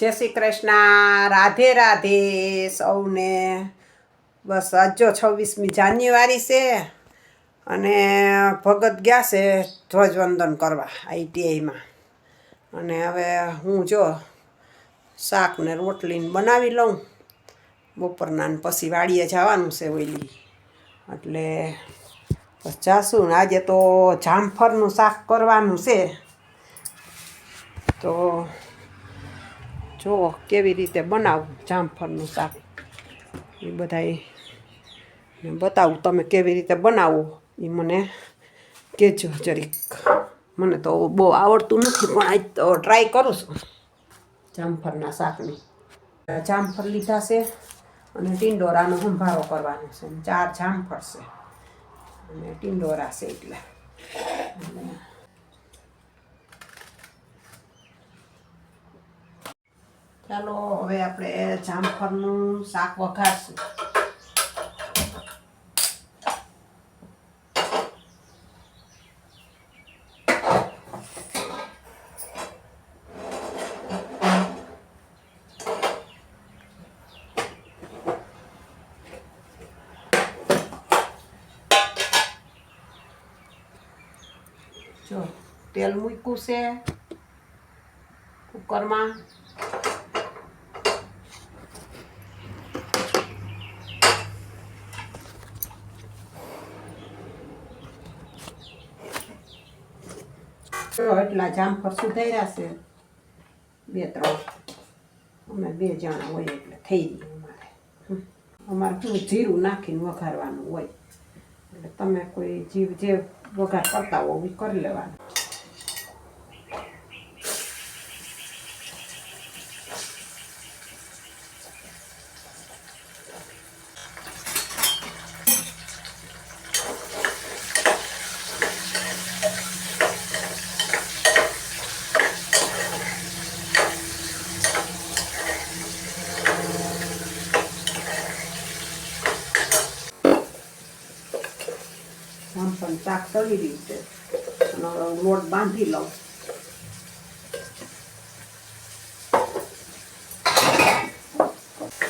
જય શ્રી કૃષ્ણ, રાધે રાધે સૌને. બસ આજો છવ્વીસમી જાન્યુઆરી છે અને ભગત ગયા છે ધ્વજવંદન કરવા આઈટીઆઈમાં અને હવે હું જો શાક ને રોટલીને બનાવી લઉં. બપોરના ને પછી વાડીએ જવાનું છે ઓઈલી એટલે બસ જાશું ને આજે તો જામફળનું શાક કરવાનું છે. તો જુઓ કેવી રીતે બનાવું જામફળનું શાક. એ બધાય બતાવું તમે કેવી રીતે બનાવો. એ મને કહેજો જરીક. મને તો બહુ આવડતું નથી, પણ આજ તો ટ્રાય કરું છું જામફળના શાકની. જામફળ લીધા છે અને ટીંડોરાનો સંભારો કરવાનો છે. ચાર જામફળ છે. અને ટીંડોરા છે એટલે. ચાલો હવે આપણે જામફળનું શાક વઘારશું. જો તેલ મૂક્યું છે કુકરમાં. તો એટલા જામફળ સુધાર્યા છે. બે, ત્રણ. અમે બે જણા હોય એટલે થઈ ગયું અમારે. અમારે શું જીરું નાખીને વઘારવાનું હોય. એટલે તમે કોઈ જીવ જે વઘાર કરતા હોવ કરી લેવાનું આમ શાક રહ્યું છે. લોટ બાંધી લઉં.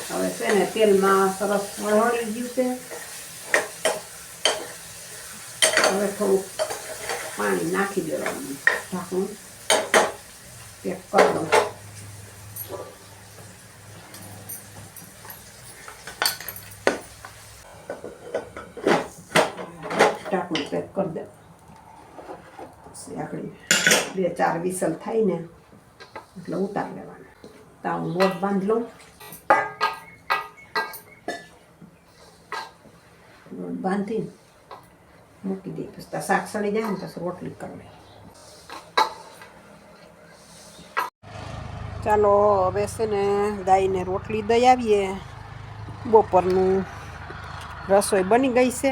હવે છે ને તેલમાં સરસ વળવળી ગયું છે. હવે થોડુંક પાણી નાખી દેવાનું. ઢાંકણું. પેક કરી દઉં ઢાંકણું પેક કરી દે પછી આગળ ચાર વિસલ થાય ને એટલે ઉતાર લેવાના. તો હું લોટ બાંધી લઉં લોટ બાંધી મૂકી દઈ પછી શાક સડી જાય ને પછી રોટલી કરી ચાલો, હવે છે ને ગાયને રોટલી દઈ આવીએ. બપોરનું રસોઈ બની ગઈ છે.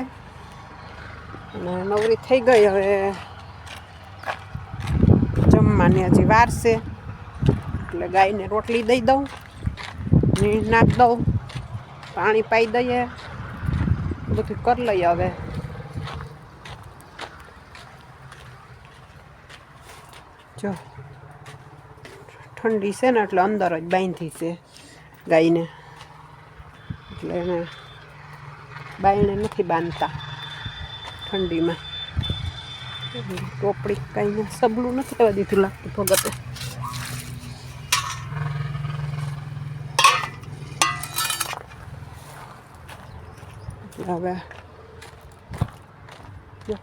અને નવરી થઈ ગઈ હવે. જમવાની હજી વાર છે. એટલે ગાયને રોટલી દઈ દઉં નીર નાખ દઉં, પાણી પાઈ દઈએ, બધું કરી લઈએ હવે. જો, ઠંડી છે ને એટલે અંદર જ બાંધી છે ગાયને. એટલે એને બાયણે નથી બાંધતા ઠંડીમાં. ટોપડી કાંઈ સબલું નથી રહેવા દીધું લાગતું ભગતે. હવે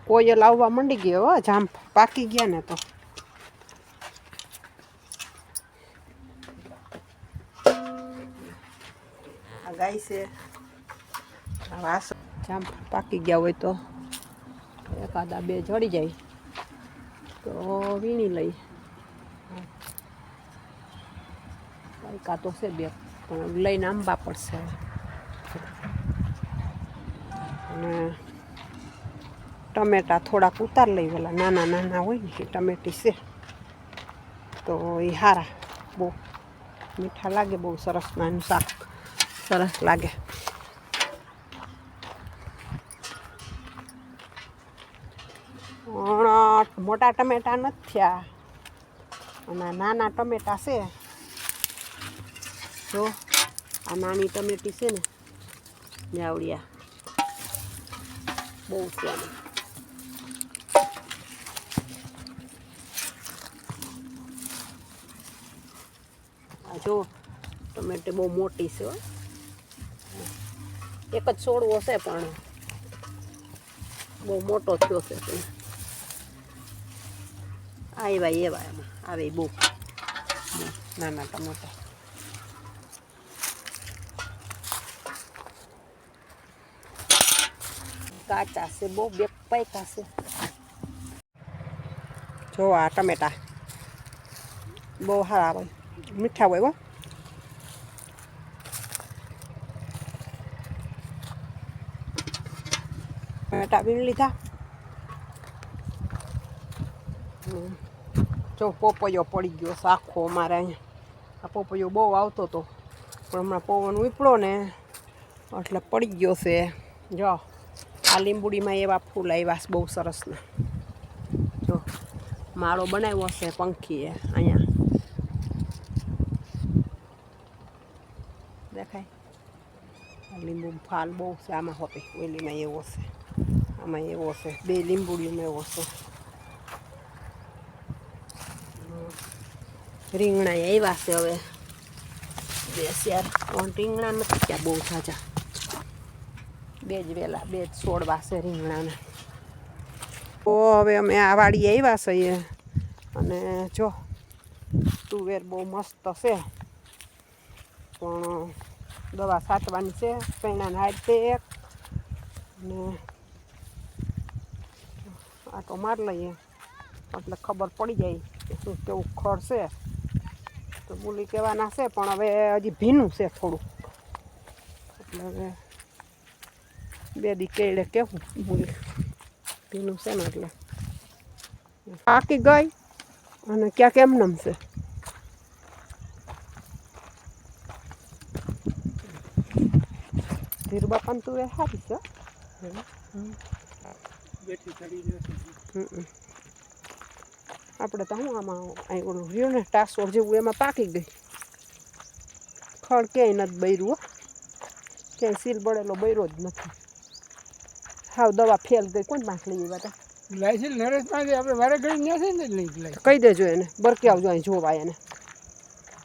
કોયલ આવવા માંડી ગયો હો, જામ પાકી ગયા ને તો. ગાય છે. વાસ જામ પાકી ગયા હોય તો એકાદા બે જડી જાય. તો વીણી લઈ. પાયકા તો છે બે, પણ લઈને આંબા પડશે. અને ટમેટા થોડાક ઉતાર લઈ, પેલા નાના નાના હોય ને, એ ટમેટી છે. તો એ સારા બહુ મીઠા લાગે, બહુ સરસ નાનું શાક સરસ લાગે. મોટા ટમેટા નથી થયા અને નાના ટમેટા છે જો આ નાની ટમેટી છે ને જાવડિયા બહુ છે આમાં આ જો ટમેટી બહુ મોટી છે હો એક જ છોડવો છે પણ, બહુ મોટો થયો છે તે આવ્યા એવા એમાં આવે બહુ નાના ટમેટા કાચા છે બહુ બે પાક્યા છે જો આ ટમેટા બહુ સારા હોય મીઠા હોય હો ટમેટા બી લીધા હમ. જો પોપૈયો પડી ગયો સાખો અમારે અહીંયા. આ પોપૈયો બહુ આવતો હતો પણ હમણાં પવન ઉપડો ને, એટલે પડી ગયો છે. જો, આ લીંબુડીમાં એવા ફૂલ આવ્યા છે બહુ સરસના જો, માળો બનાવ્યો છે પંખીએ અહીંયા. દેખાય? લીંબુ ફાલ બહુ છે, આમાં હોતી, ઓલીમાં એવો છે, આમાં એવો છે, બે લીંબુડીમાં એવો છે. રીંગણા આવ્યા છે હવે. બે શેર. પણ રીંગણા નથી ત્યાં બહુ સાજા. બે જ વેલા, બે જ છોડવા છે રીંગણાને. તો હવે અમે આ વાડી આવ્યા છીએ. અને જો, તુવેર બહુ મસ્ત છે. પણ દવા સાચવાની છે. પૈણાને હાથે એક. અને આ તો માર લઈએ. એટલે ખબર પડી જાય શું કેવું ખડ તો બોલી કહેવાના છે, પણ હવે હજી ભીનું છે થોડું એટલે હવે બે દી કેળે કેવું બોલી ભીનું છે ને એટલે. પાકી ગઈ અને ક્યાંક કેમ નમશે. પણ તું એ સારી છે? હમ. આપણે તો હું આમાં અહીં રહ્યું ને ટાસોર જેવું એમાં પાકી ગઈ. ખડ ક્યાંય નથી બૈરું હો. ક્યાંય સીલ બળેલો બૈરો જ નથી. હાવ દવા ફેલ ગઈ કોણ પાંચ લઈ હતા લાયસન્સ નરેશ પાસે આપણે વારે ઘડી ન્યા છે ને લઈ કહી દેજો એને બરકી આવજો અહીં જોવા એને.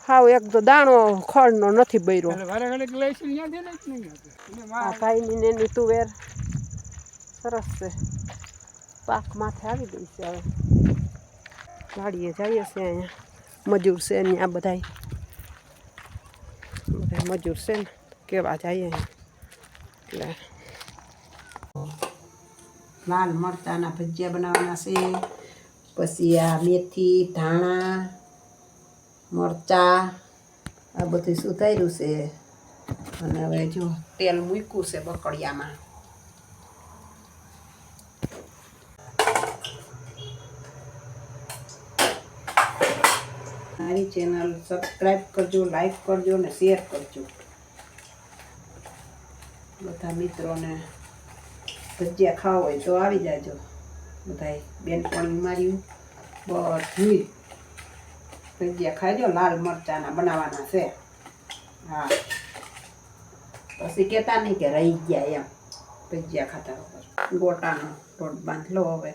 હાવ એક તો દાણો ખડનો નથી બૈરો. હા વારે ઘડી લાયસન્સ ન્યા ને આ ભાઈની ને તુવેર સરસ છે. પાક માથે આવી ગઈ છે હવે. વાડીએ જઈએ છે અહીંયા. મજૂર છે ને આ બધાય. બધા મજૂર છે ને કેવા જઈએ એટલે લાલ મરચાંના ભજીયા બનાવવાના છે, પછી આ મેથી, ધાણા, મરચાં, આ બધું સુધાર્યું છે. અને હવે જો તેલ મૂક્યું છે બકડિયામાં. મારી ચેનલ સબસ્ક્રાઈબ કરજો લાઈક કરજો ને શેર કરજો. બધા મિત્રોને ભજીયા ખાવા હોય તો આવી જાજો. બધા બેનપણી માર્યું બધી ભજીયા ખાજો લાલ મરચાના બનાવવાના છે. હા. પછી કહેતા નહીં કે રહી ગયા એમ. ભજીયા ખાતા ગોટાનો લોટ બાંધલો હવે.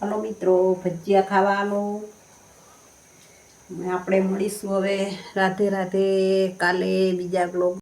હલો મિત્રો ભજીયા ખાવાનું. આપણે મળીશું હવે રાધે રાધે કાલે બીજા બ્લોગ